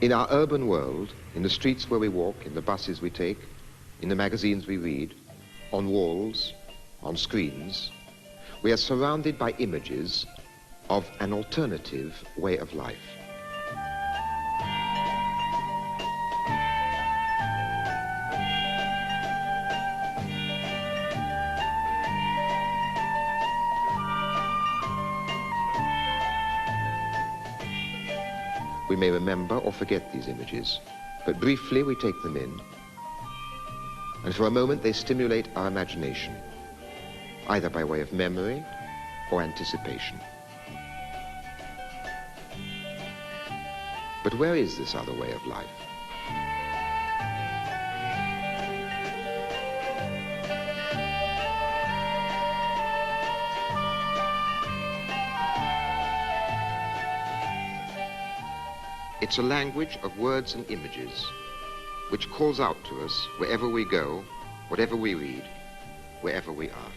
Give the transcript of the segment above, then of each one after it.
In our urban world, in the streets where we walk, in the buses we take, in the magazines we read, on walls, on screens, we are surrounded by images of an alternative way of life. May remember or forget these images, but briefly we take them in, and for a moment they stimulate our imagination, either by way of memory or anticipation. But where is this other way of life? It's a language of words and images which calls out to us wherever we go, whatever we read, wherever we are.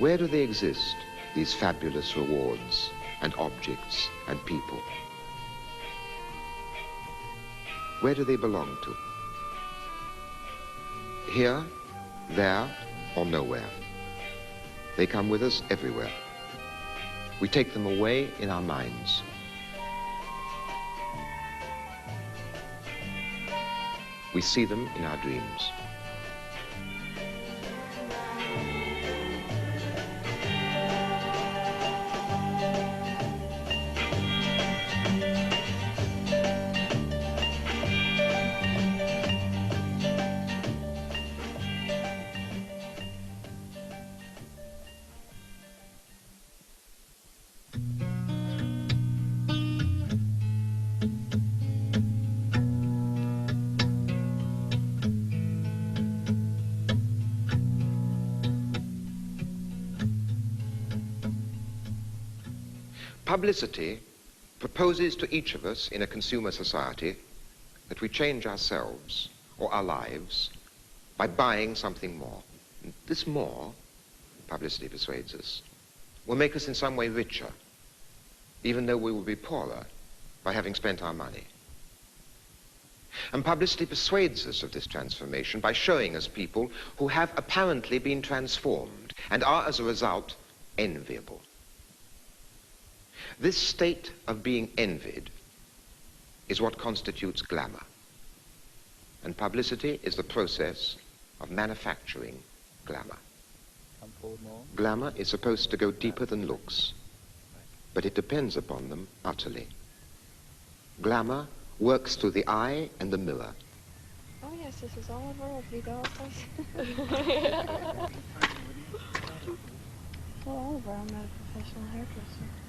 Where do they exist, these fabulous rewards and objects and people? Where do they belong to? Here, there, or nowhere. They come with us everywhere. We take them away in our minds. We see them in our dreams. Publicity proposes to each of us in a consumer society that we change ourselves or our lives by buying something more. And this more, publicity persuades us, will make us in some way richer, even though we will be poorer by having spent our money. And publicity persuades us of this transformation by showing us people who have apparently been transformed and are, as a result, enviable. This state of being envied is what constitutes glamour. And publicity is the process of manufacturing glamour. Glamour is supposed to go deeper than looks, but it depends upon them utterly. Glamour works through the eye and the mirror. Oh yes, this is Oliver of Vidaltas. well, Oliver, I'm not a professional hairdresser.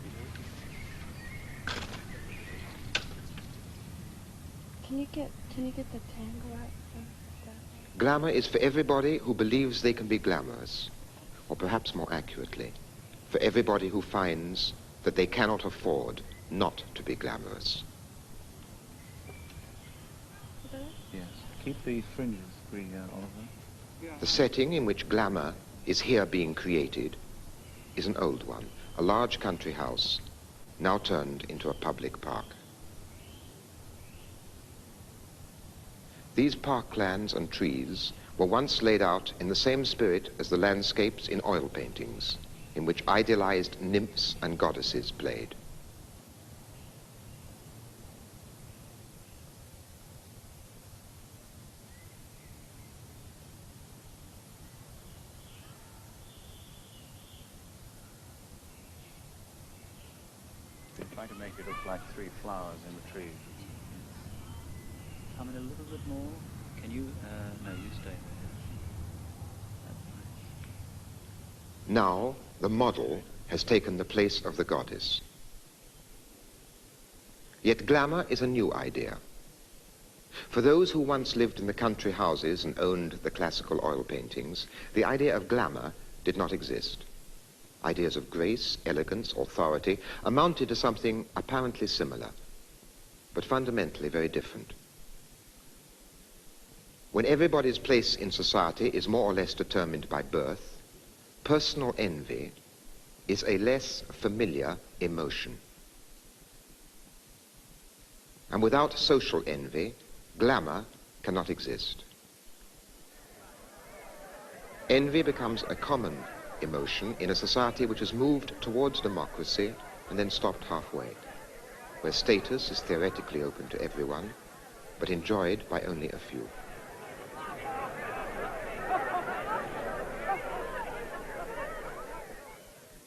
Can you get can you get the tango out? Glamour is for everybody who believes they can be glamorous, or perhaps more accurately, for everybody who finds that they cannot afford not to be glamorous. Yes. Keep the fringes green, uh, Oliver. The setting in which glamour is here being created is an old one, a large country house, now turned into a public park. These parklands and trees were once laid out in the same spirit as the landscapes in oil paintings, in which idealized nymphs and goddesses played. They try to make it look like three flowers in the tree. Come in a little bit more. Can you? Uh, no, you stay. Now, the model has taken the place of the goddess. Yet glamour is a new idea. For those who once lived in the country houses and owned the classical oil paintings, the idea of glamour did not exist. Ideas of grace, elegance, authority amounted to something apparently similar, but fundamentally very different. When everybody's place in society is more or less determined by birth, personal envy is a less familiar emotion. And without social envy, glamour cannot exist. Envy becomes a common emotion in a society which has moved towards democracy and then stopped halfway, where status is theoretically open to everyone, but enjoyed by only a few.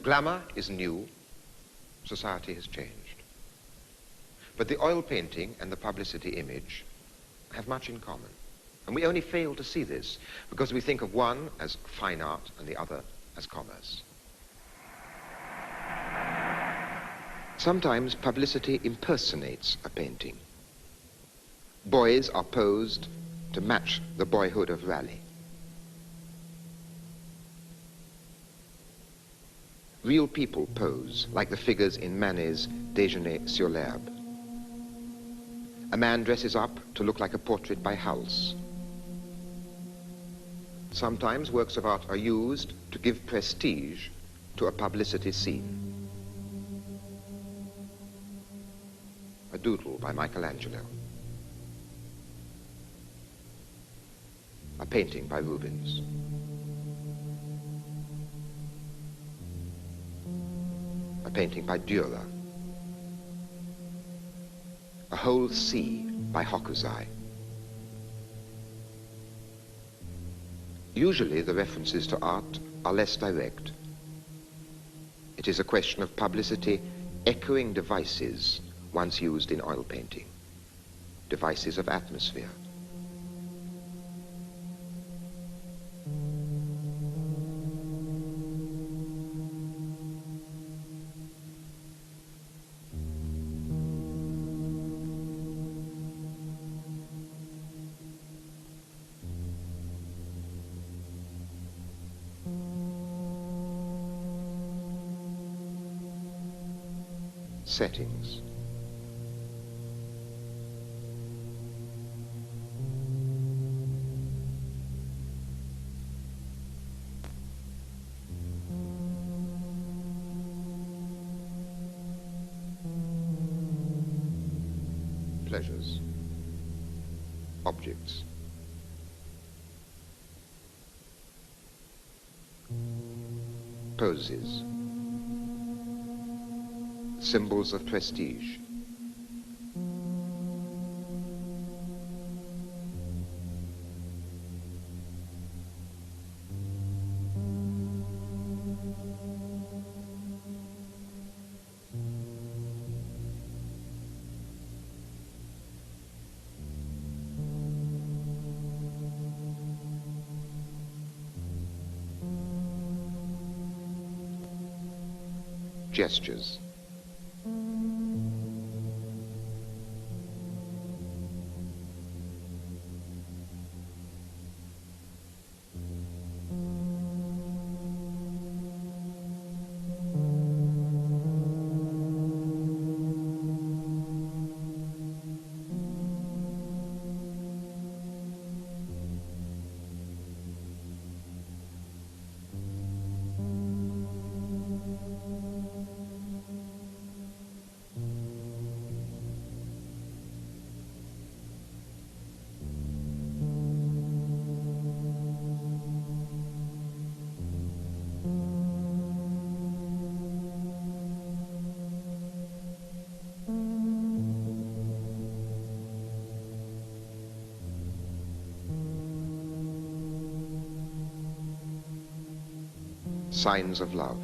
Glamour is new. Society has changed. But the oil painting and the publicity image have much in common. And we only fail to see this because we think of one as fine art and the other as commerce. Sometimes publicity impersonates a painting. Boys are posed to match the boyhood of Raleigh. Real people pose, like the figures in Manet's Déjeuner sur l'herbe. A man dresses up to look like a portrait by Hals. Sometimes works of art are used to give prestige to a publicity scene. A doodle by Michelangelo. A painting by Rubens. Painting by Dürer. A whole sea by Hokusai. Usually the references to art are less direct. It is a question of publicity echoing devices once used in oil painting, devices of atmosphere. Settings. Pleasures. Objects. Poses. Symbols of prestige. Gestures. Signs of love.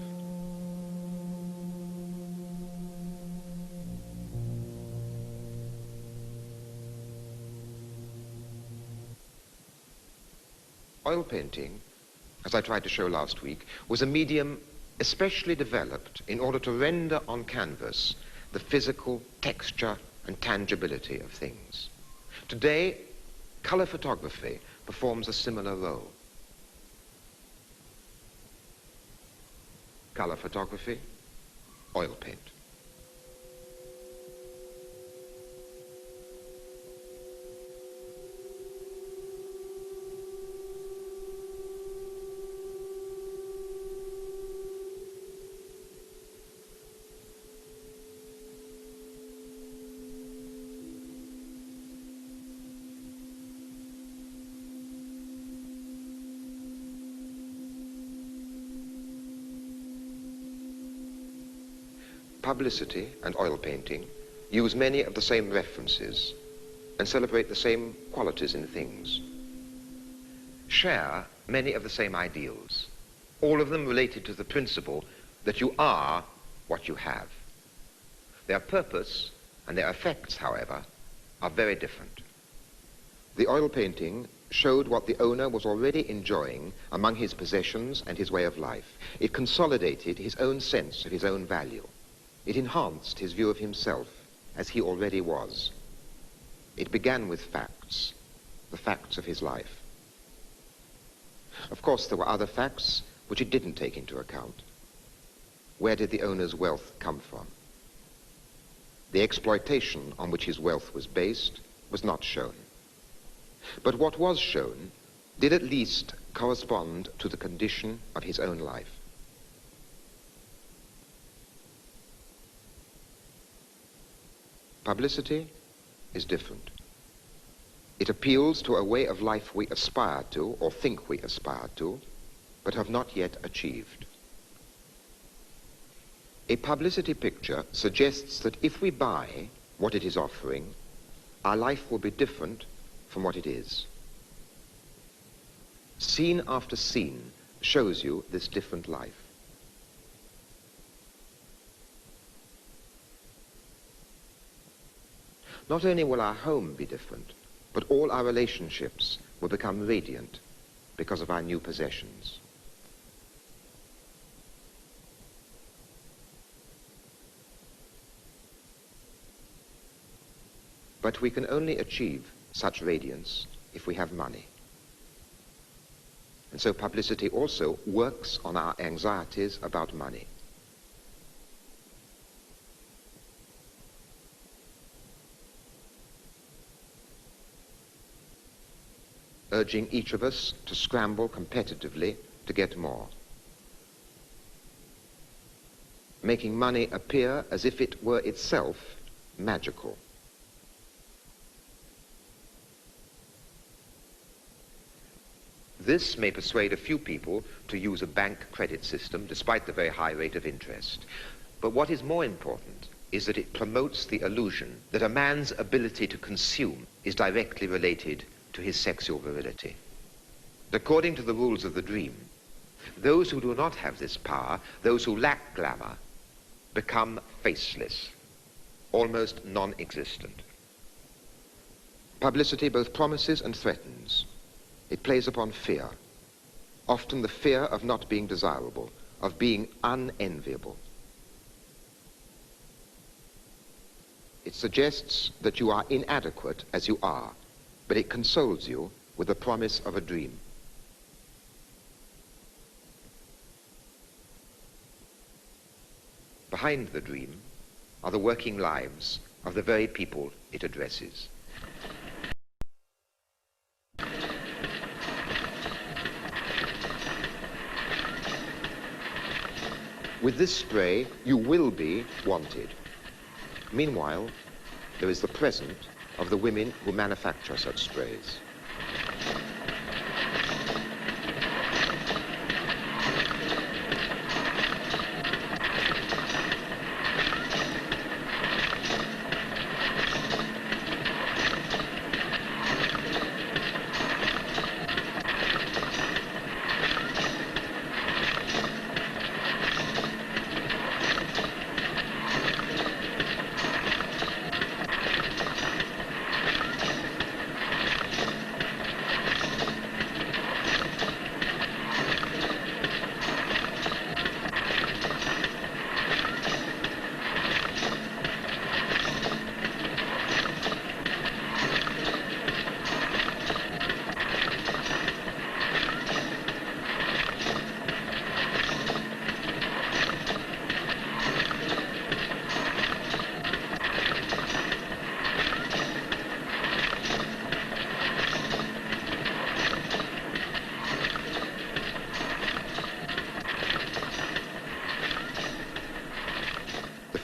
Oil painting, as I tried to show last week, was a medium especially developed in order to render on canvas the physical texture and tangibility of things. Today, color photography performs a similar role. Color photography, oil paint. Publicity and oil painting use many of the same references and celebrate the same qualities in things. Share many of the same ideals, all of them related to the principle that you are what you have. Their purpose and their effects, however, are very different. The oil painting showed what the owner was already enjoying among his possessions and his way of life. It consolidated his own sense of his own value. It enhanced his view of himself as he already was. It began with facts, the facts of his life. Of course, there were other facts which it didn't take into account. Where did the owner's wealth come from? The exploitation on which his wealth was based was not shown. But what was shown did at least correspond to the condition of his own life. Publicity is different. It appeals to a way of life we aspire to or think we aspire to, but have not yet achieved. A publicity picture suggests that if we buy what it is offering, our life will be different from what it is. Scene after scene shows you this different life. Not only will our home be different, but all our relationships will become radiant because of our new possessions. But we can only achieve such radiance if we have money. And so publicity also works on our anxieties about money. Urging each of us to scramble competitively to get more. Making money appear as if it were itself magical. This may persuade a few people to use a bank credit system despite the very high rate of interest. But what is more important is that it promotes the illusion that a man's ability to consume is directly related to his sexual virility. According to the rules of the dream, those who do not have this power, those who lack glamour, become faceless, almost non-existent. Publicity both promises and threatens. It plays upon fear, often the fear of not being desirable, of being unenviable. It suggests that you are inadequate as you are, but it consoles you with the promise of a dream. Behind the dream are the working lives of the very people it addresses. With this spray, you will be wanted. Meanwhile, there is the present of the women who manufacture such sprays.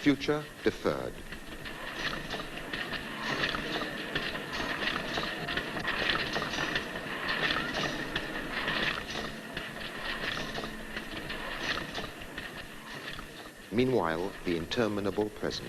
Future deferred. Meanwhile, the interminable present.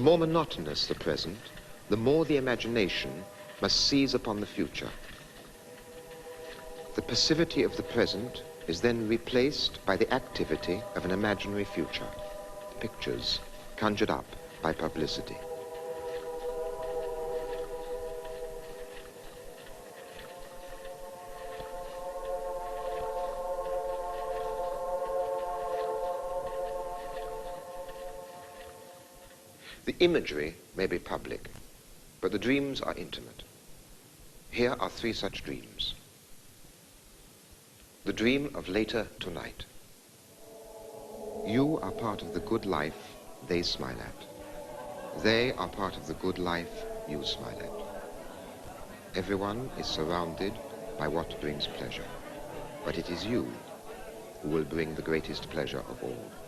The more monotonous the present, the more the imagination must seize upon the future. The passivity of the present is then replaced by the activity of an imaginary future, pictures conjured up by publicity. The imagery may be public, but the dreams are intimate. Here are three such dreams. The dream of later tonight. You are part of the good life they smile at. They are part of the good life you smile at. Everyone is surrounded by what brings pleasure, but it is you who will bring the greatest pleasure of all.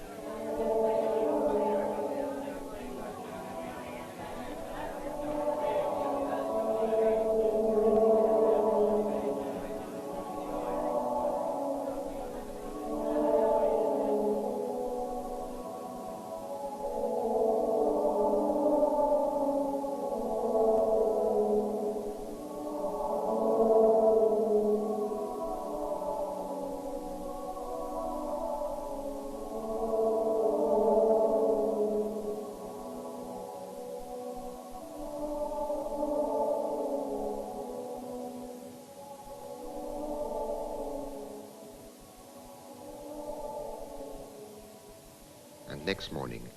Next morning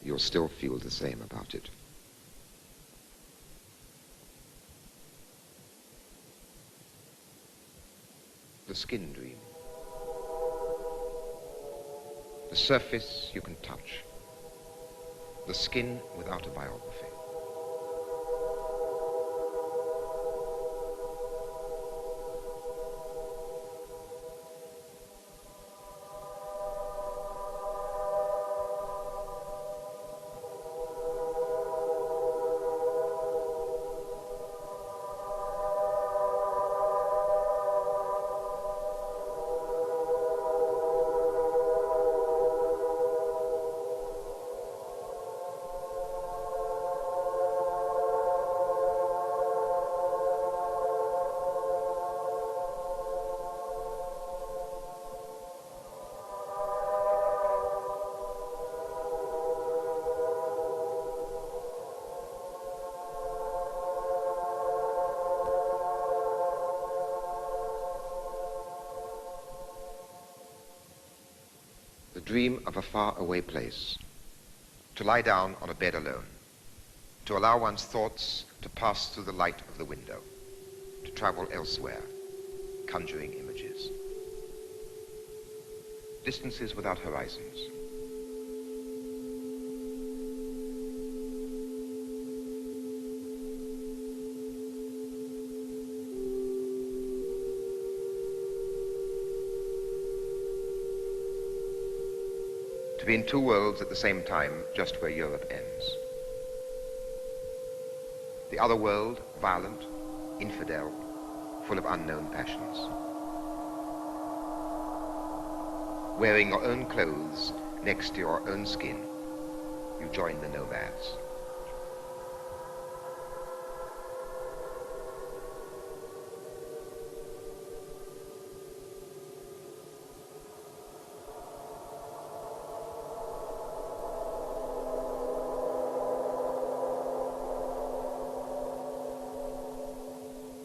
you'll still feel the same about it. The skin dream. The surface you can touch. The skin without a biography. Dream of a far-away place, to lie down on a bed alone, to allow one's thoughts to pass through the light of the window, to travel elsewhere, conjuring images. Distances without horizons. Be in two worlds at the same time, just where Europe ends. The other world, violent, infidel, full of unknown passions. Wearing your own clothes next to your own skin, you join the nomads.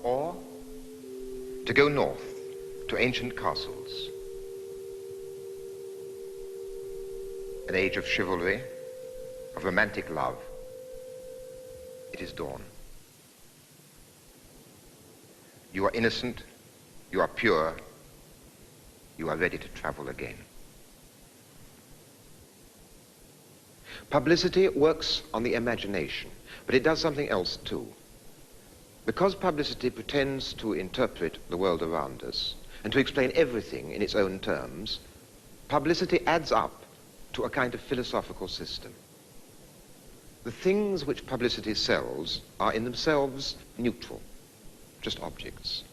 Or to go north to ancient castles. An age of chivalry, of romantic love. It is dawn. You are innocent, you are pure, you are ready to travel again. Publicity works on the imagination, but it does something else too. Because publicity pretends to interpret the world around us and to explain everything in its own terms, publicity adds up to a kind of philosophical system. The things which publicity sells are in themselves neutral, just objects.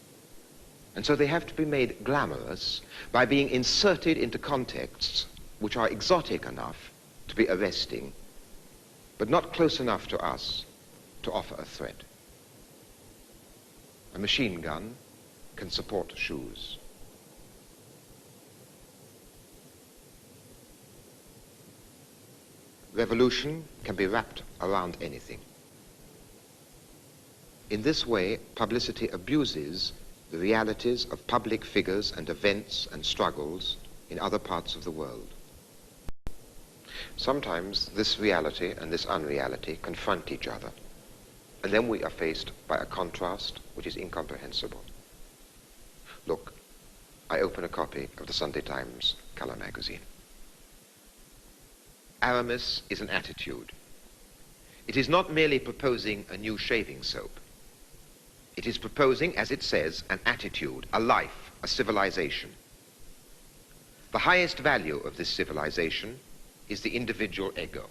And so they have to be made glamorous by being inserted into contexts which are exotic enough to be arresting, but not close enough to us to offer a threat. A machine gun can support shoes. Revolution can be wrapped around anything. In this way, publicity abuses the realities of public figures and events and struggles in other parts of the world. Sometimes this reality and this unreality confront each other, and then we are faced by a contrast which is incomprehensible. Look, I open a copy of the Sunday Times color magazine. Aramis is an attitude. It is not merely proposing a new shaving soap. It is proposing, as it says, an attitude, a life, a civilization. The highest value of this civilization is the individual ego.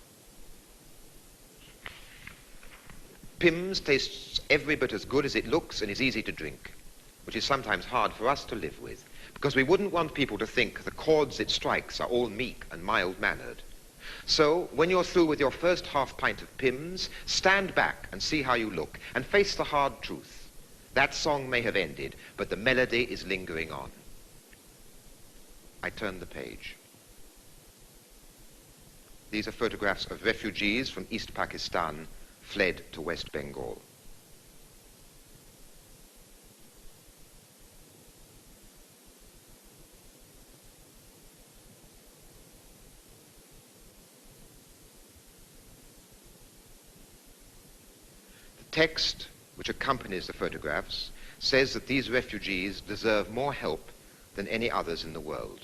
Pimm's tastes every bit as good as it looks and is easy to drink, which is sometimes hard for us to live with, because we wouldn't want people to think the chords it strikes are all meek and mild-mannered. So, when you're through with your first half pint of Pim's, stand back and see how you look, and face the hard truth. That song may have ended, but the melody is lingering on. I turn the page. These are photographs of refugees from East Pakistan fled to West Bengal. The text which accompanies the photographs says that these refugees deserve more help than any others in the world.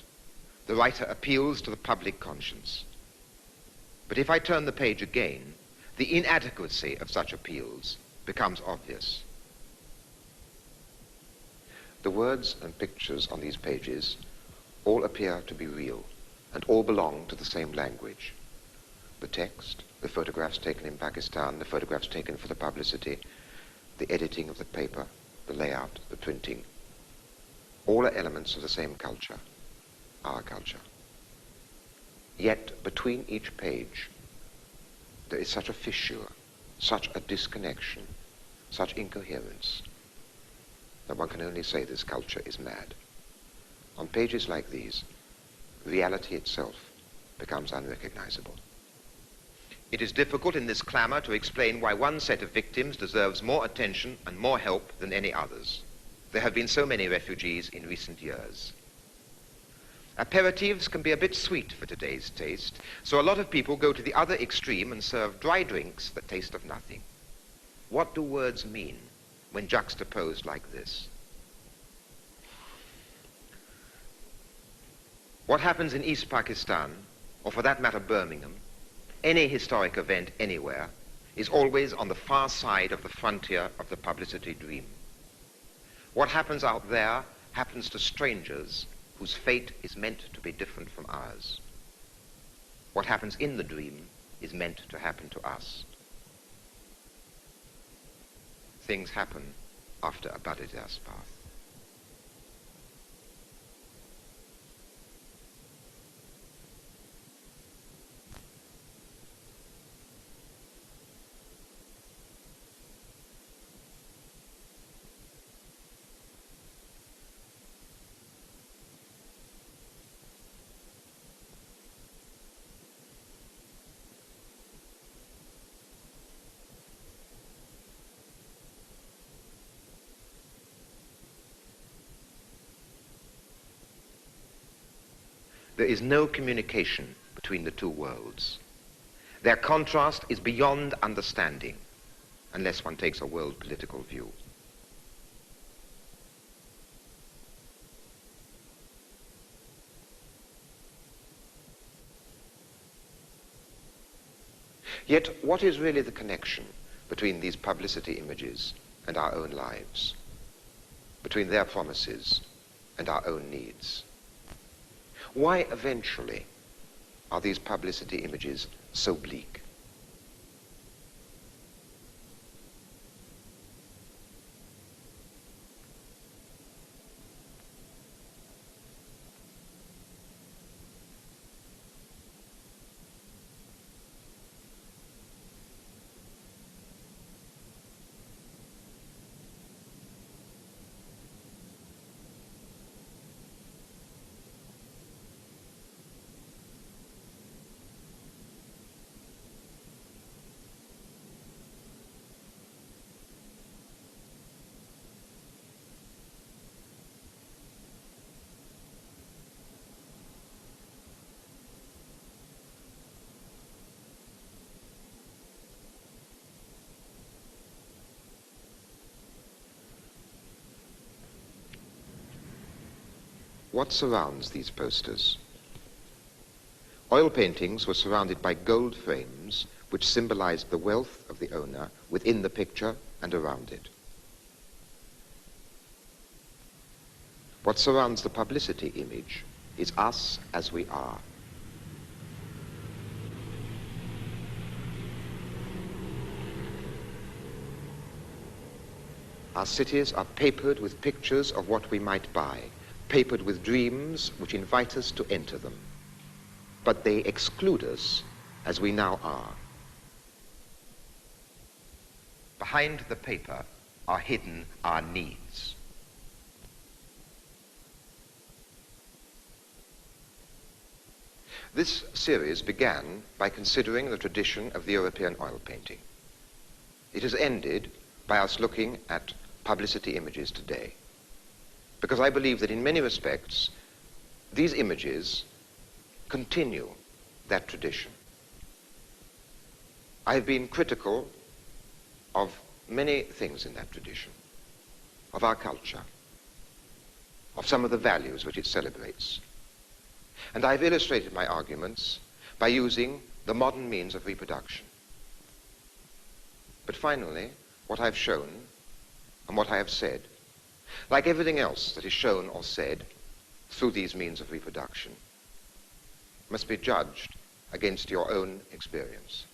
The writer appeals to the public conscience. But if I turn the page again, the inadequacy of such appeals becomes obvious. The words and pictures on these pages all appear to be real and all belong to the same language. The text, the photographs taken in Pakistan, the photographs taken for the publicity, the editing of the paper, the layout, the printing, all are elements of the same culture, our culture. Yet between each page, there is such a fissure, such a disconnection, such incoherence, that one can only say this culture is mad. On pages like these, reality itself becomes unrecognizable. It is difficult in this clamor to explain why one set of victims deserves more attention and more help than any others. There have been so many refugees in recent years. Aperitifs can be a bit sweet for today's taste, so a lot of people go to the other extreme and serve dry drinks that taste of nothing. What do words mean when juxtaposed like this? What happens in East Pakistan, or for that matter Birmingham, any historic event anywhere is always on the far side of the frontier of the publicity dream. What happens out there happens to strangers whose fate is meant to be different from ours. What happens in the dream is meant to happen to us. Things happen after a Badidas path. There is no communication between the two worlds. Their contrast is beyond understanding, unless one takes a world political view. Yet, what is really the connection between these publicity images and our own lives, between their promises and our own needs? Why, eventually, are these publicity images so bleak? What surrounds these posters? Oil paintings were surrounded by gold frames which symbolized the wealth of the owner within the picture and around it. What surrounds the publicity image is us as we are. Our cities are papered with pictures of what we might buy, papered with dreams which invite us to enter them, but they exclude us as we now are. Behind the paper are hidden our needs. This series began by considering the tradition of the European oil painting. It has ended by us looking at publicity images today because I believe that in many respects, these images continue that tradition. I have been critical of many things in that tradition, of our culture, of some of the values which it celebrates. And I've illustrated my arguments by using the modern means of reproduction. But finally, what I've shown and what I have said like everything else that is shown or said through these means of reproduction, must be judged against your own experience.